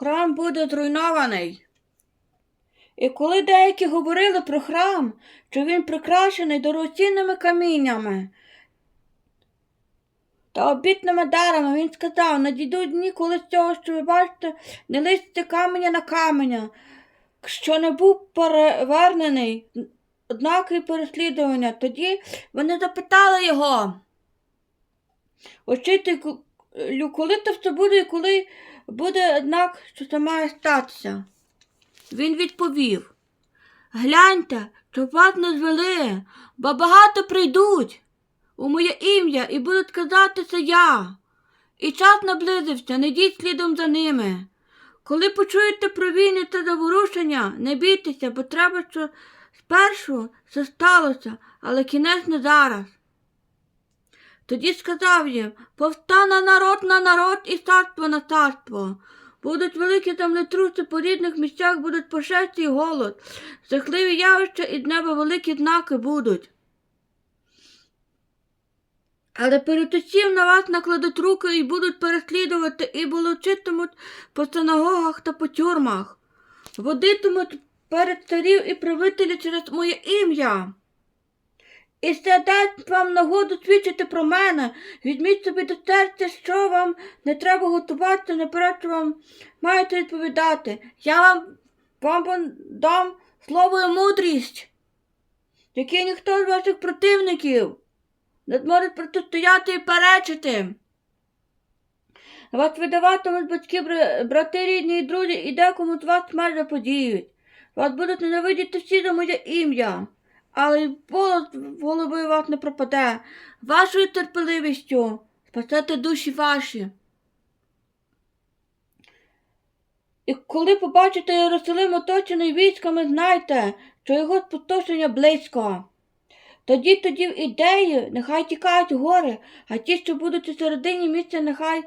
храм буде зруйнований. І коли деякі говорили про храм, що він прикрашений дорогоцінними каміннями та обітними дарами, він сказав, надійдуть дні, коли з цього, що ви бачите, не листиться каменя на каменя, що не був перевернений, однакові переслідування. Тоді вони запитали його, Учителю, коли то все буде і коли буде, однак, що це має статися? Він відповів Гляньте, вас не звели, бо багато прийдуть у моє ім'я і будуть казати це я. І час наблизився, не йдіть слідом за ними. Коли почуєте про війни та заворушення, не бійтеся, бо треба, що спершу це сталося, але кінець не зараз. Тоді сказав їм повстане народ на народ і царство на царство. Будуть великі землетруси по рідних місцях, будуть пошесті і голод. Жахливі явища і з неба великі знаки будуть. Але перед усім на вас накладуть руки і будуть переслідувати, і волочитимуть по синагогах та по тюрмах. Водитимуть перед царів і правителів через моє ім'я. І це дасть вам нагоду свідчити про мене. Візьміть собі до серця, що вам не треба готуватися, наперед, що вам маєте відповідати. Я вам, вам дам слово і мудрість, які ніхто з ваших противників не зможе протистояти і перечити. Вас видаватимуть батьки, брати рідні і друзі, і декому з вас смерть заподіють. Вас будуть ненавидіти всі за моє ім'я але й волос в голови вас не пропаде. Вашою терпеливістю спасете душі ваші. І коли побачите Єрусалим оточений військами, знайте, що його спустошення близько. Тоді тоді ідеї нехай тікають гори, а ті, що будуть у середині місця, нехай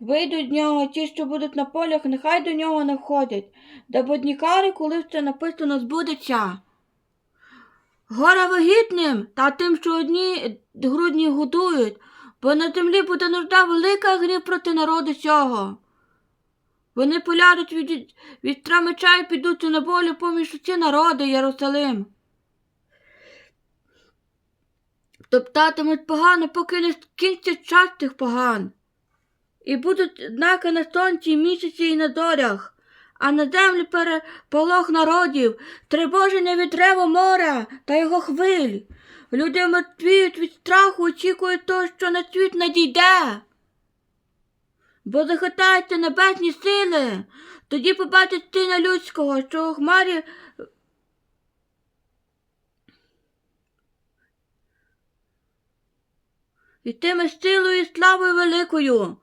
вийдуть з нього, ті, що будуть на полях, нехай до нього не входять. Да боднікари, коли це написано, збудеться. Горе вагітним та тим, що одні грудні годують, бо на землі буде нужда велика гнів проти народу цього. Вони полядуть від, від тра меча і підуть на волю поміж усі народи Єрусалим. Топтатимуть погано, поки не скінчить час цих поган. І будуть знаки на сонці, місяці і на зорях а на землі переполох народів, тривоження від вітрево моря та його хвиль. Люди мертвіють від страху, очікують того, що на світ надійде. Бо захитаються небесні сили, тоді побачать сина людського, що у хмарі. Йтиме з силою і славою великою.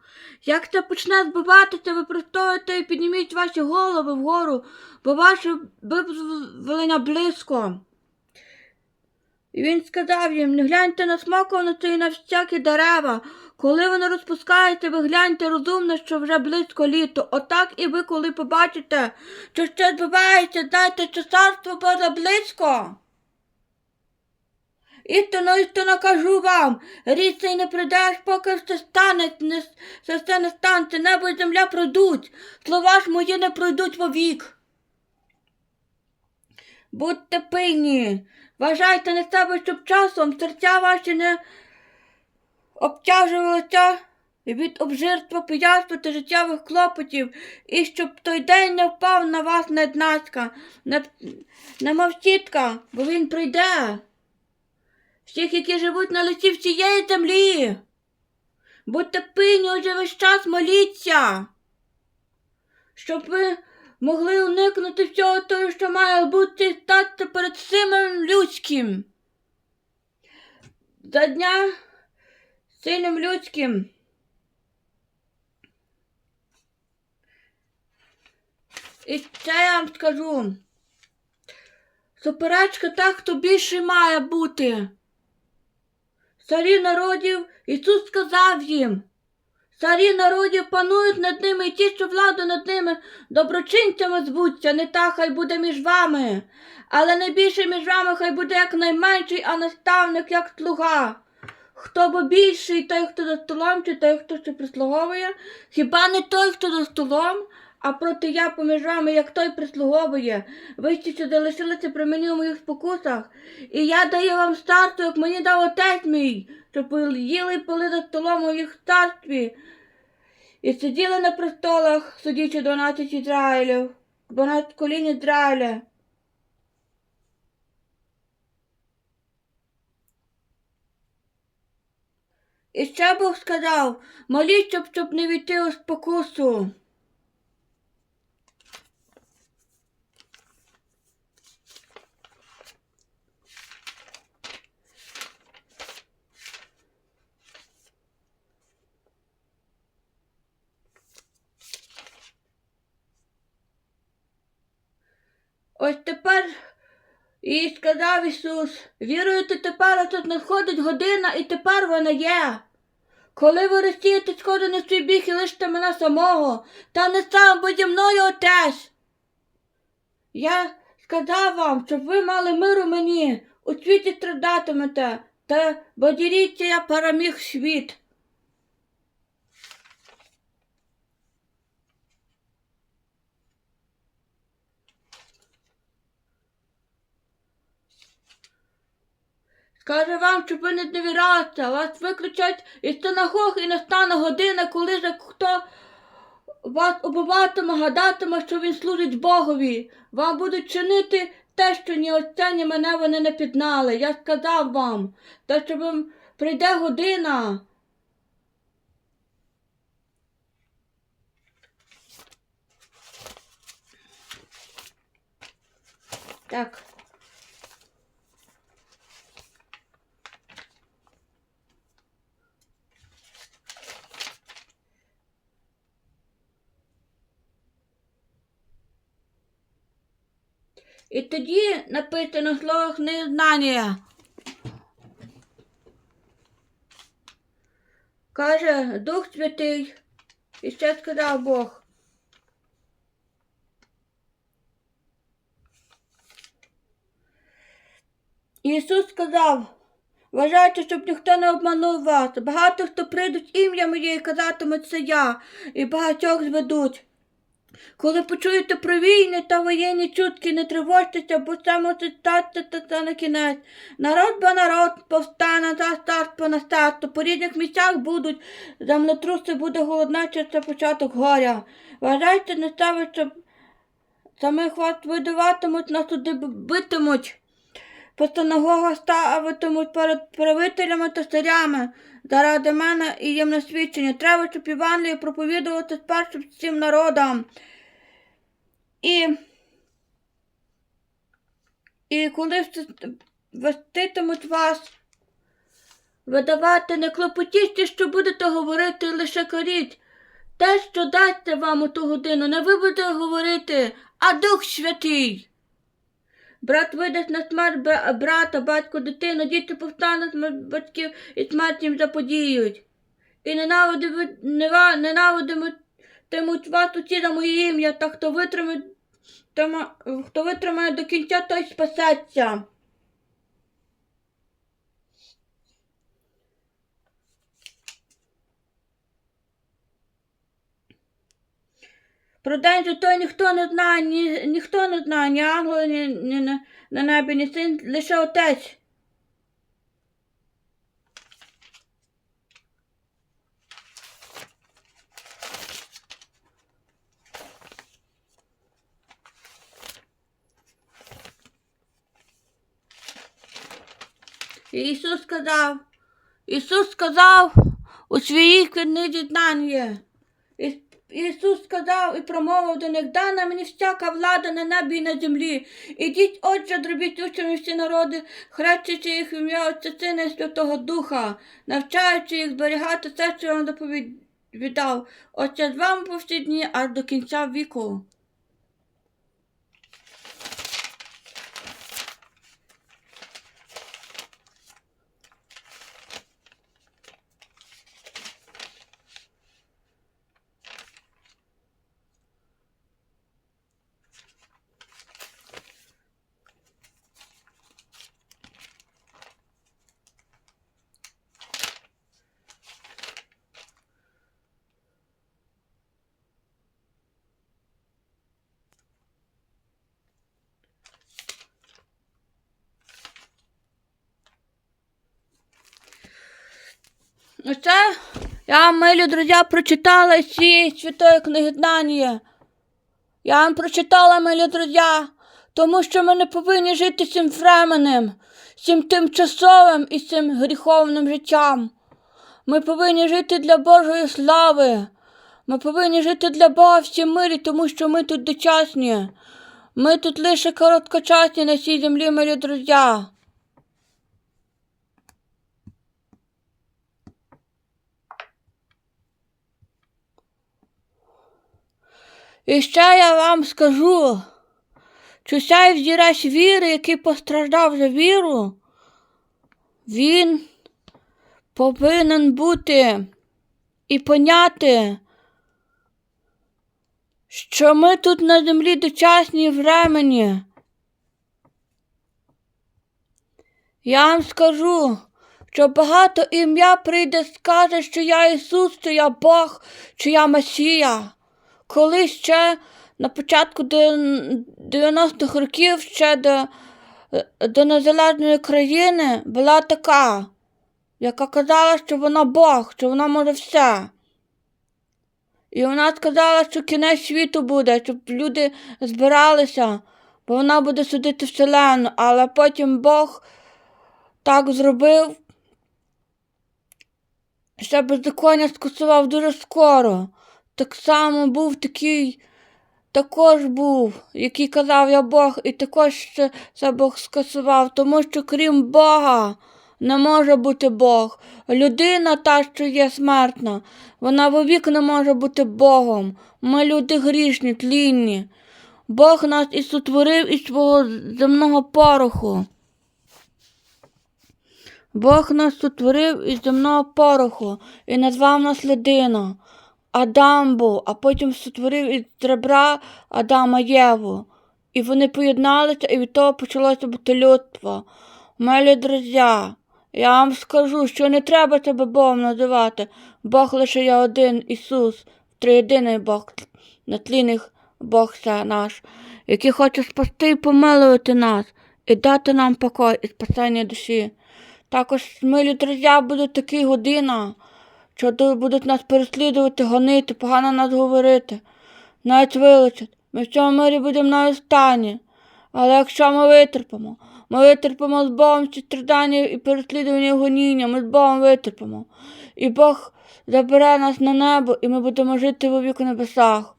Як це почне збиватися, ви простоїте і підніміть ваші голови вгору, бо ваше визволення близько. І він сказав їм, не гляньте на смоковницю і на всякі дерева. Коли воно розпускається, ви гляньте розумно, що вже близько літо. Отак і ви, коли побачите, що ще збивається, знайте, що царство Боже близько. Істинно, істинно кажу вам, рід цей не прийдеш, поки все стане, не, все це не станеться, небо і земля пройдуть, слова ж мої не пройдуть вовік. Будьте пильні, вважайте на себе, щоб часом серця ваші не обтяжувалися від обжирства, пияцтва та життєвих клопотів, і щоб той день не впав на вас неднаська, не, не мовчітка, бо він прийде всіх, які живуть на лиці всієї землі. Будьте пильні, отже весь час моліться, щоб ви могли уникнути всього того, що має бути статися перед сином людським. За дня сином людським. І це я вам скажу. Суперечка так, хто більше має бути. Царі народів Ісус сказав їм. Царі народів панують над ними і ті, що владу над ними доброчинцями звуться, не та хай буде між вами, але найбільше між вами хай буде як найменший, а наставник як слуга. хто бо більший, той, хто за столом, чи той, хто ще прислуговує? Хіба не той, хто за столом, а проти я поміж вами, як той прислуговує. Ви ще сюди лишилися при мені у моїх спокусах. І я даю вам старту, як мені дав отець мій, щоб їли і пили за столом у їх царстві. І сиділи на престолах, судячи 12 Ізраїлів, 12 колін Ізраїля. І ще Бог сказав, моліть, щоб, щоб не війти у спокусу. Ось тепер і сказав Ісус, віруєте тепер, тут надходить година, і тепер вона є. Коли ви розсієте сходи на свій біг і лишите мене самого, та не сам зі мною отець. Я сказав вам, щоб ви мали миру мені, у світі страдатимете, та бо діріться я переміг світ. Скаже вам, щоб ви не довіралися, вас виключать із синагог і настане година, коли же хто вас убиватиме, гадатиме, що він служить Богові. Вам будуть чинити те, що ні отця, ні мене вони не піднали. Я сказав вам, та що прийде година. Так. І тоді написано слово незнання. Каже Дух Святий, і ще сказав Бог. Ісус сказав, вважайте, щоб ніхто не обманув вас. Багато хто прийдуть ім'я моє і казатимуть це я, і багатьох зведуть. Коли почуєте про війни та воєнні чутки, не тривожтеся, бо це може статися та це на кінець. Народ бо народ повстане за царство на царство. По рідних місцях будуть землетруси, буде голодна чи це початок горя. Вважайте, не себе, щоб самих вас видаватимуть, нас туди битимуть. По синагогах ставитимуть перед правителями та царями заради мене і їм на свідчення. Треба, щоб Євангеліє проповідувати спершу всім народам. І, і коли веститимуть вас, видавати не клопотіться, що будете говорити, лише коріть. Те, що дасться вам у ту годину, не ви будете говорити, а Дух Святий. Брат видасть на смерть брата, батько дитину, діти повстануть батьків і смерть їм заподіють. І ненавидимуть, вас усі за моє ім'я, та хто витримає, хто витримає до кінця, той спасеться. Про день той ніхто не знає, ні, ніхто не знає, ні ангели, ні, ні на, на небі, ні син, лише отець. Ісус сказав, Ісус сказав у своїй книзі знання. Ісус сказав і промовив до них, дана мені всяка влада на небі і на землі. Ідіть, отже, дробіть учнями всі народи, хречучи їх в ім'я Отця Сина і Святого Духа, навчаючи їх зберігати все, що вам доповідав. Отця з вами по всі дні аж до кінця віку. Це я милі друзі, прочитала цієї святої книги Днання. Я вам прочитала, милі друзі, тому що ми не повинні жити цим временем, цим тимчасовим і цим гріховним життям. Ми повинні жити для Божої слави. Ми повинні жити для Бога в мирі, тому що ми тут дочасні. Ми тут лише короткочасні на цій землі, милі друзі. І ще я вам скажу, що цей взірець віри, який постраждав за віру, він повинен бути і поняти, що ми тут на землі дочасні времені. Я вам скажу, що багато ім'я прийде, скаже, що я Ісус, що я Бог, що я Месія. Коли ще на початку 90-х років, ще до, до незалежної країни була така, яка казала, що вона Бог, що вона може все. І вона сказала, що кінець світу буде, щоб люди збиралися, бо вона буде судити вселену, але потім Бог так зробив, що беззаконня скасував дуже скоро. Так само був такий, також був, який казав я Бог, і також це, це Бог скасував, тому що крім Бога не може бути Бог. Людина та, що є смертна, вона вовік не може бути Богом. Ми люди грішні, тлінні. Бог нас і сотворив із свого земного пороху. Бог нас сотворив із земного пороху і назвав нас людина. Адам був, а потім сотворив із ребра Адама Єву. І вони поєдналися, і від того почалося бути людство. Милі друзі, я вам скажу, що не треба тебе Богом називати. Бог лише є один Ісус, триєдиний Бог, нетлінний Бог це наш, який хоче спасти і помилувати нас, і дати нам покой і спасення душі. Також, милі друзі, буде такі година, що тут будуть нас переслідувати, гонити, погано нас говорити, навіть вилучать. Ми в цьому мирі будемо на останні. Але якщо ми витерпимо, ми витерпимо з Богом ці страдання і переслідування і гоніння, ми з Богом витерпимо. І Бог забере нас на небо, і ми будемо жити в віку небесах.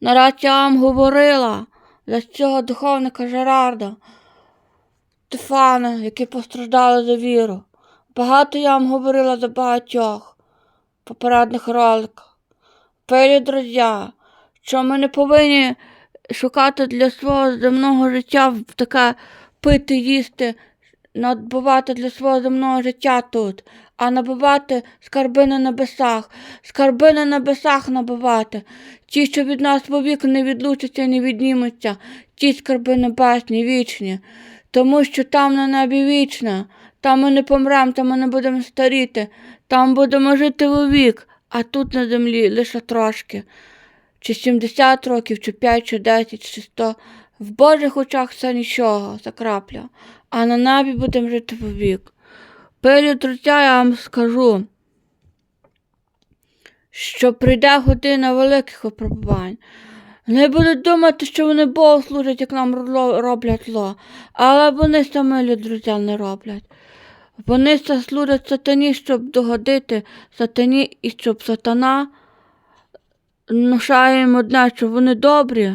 Нараз я вам говорила за цього духовника Жерарда, Стефана, які постраждали за віру. Багато я вам говорила за багатьох в попередніх роликах. Пилі друзі, що ми не повинні шукати для свого земного життя таке пити, їсти, надбувати для свого земного життя тут, а набувати скарби на небесах, скарби на небесах набувати, ті, що від нас вовік не відлучаться, і не віднімуться, ті скарби небесні, вічні, тому що там на небі вічне, там ми не помремо, там ми не будемо старіти, там будемо жити вовік, а тут на землі лише трошки. Чи 70 років, чи 5, чи 10, чи 100. В Божих очах це нічого, це крапля. А на небі будемо жити вовік. Пилю друзі, я вам скажу, що прийде година великих випробувань. Вони будуть думати, що вони Богу служать, як нам роблять зло. Але вони самі друзі не роблять. Вони це служать сатані, щоб догодити сатані і щоб сатана внушає їм одне, що вони добрі,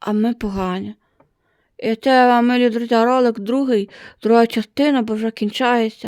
а ми погані. І це, милі друзі, ролик другий, друга частина, бо вже кінчається.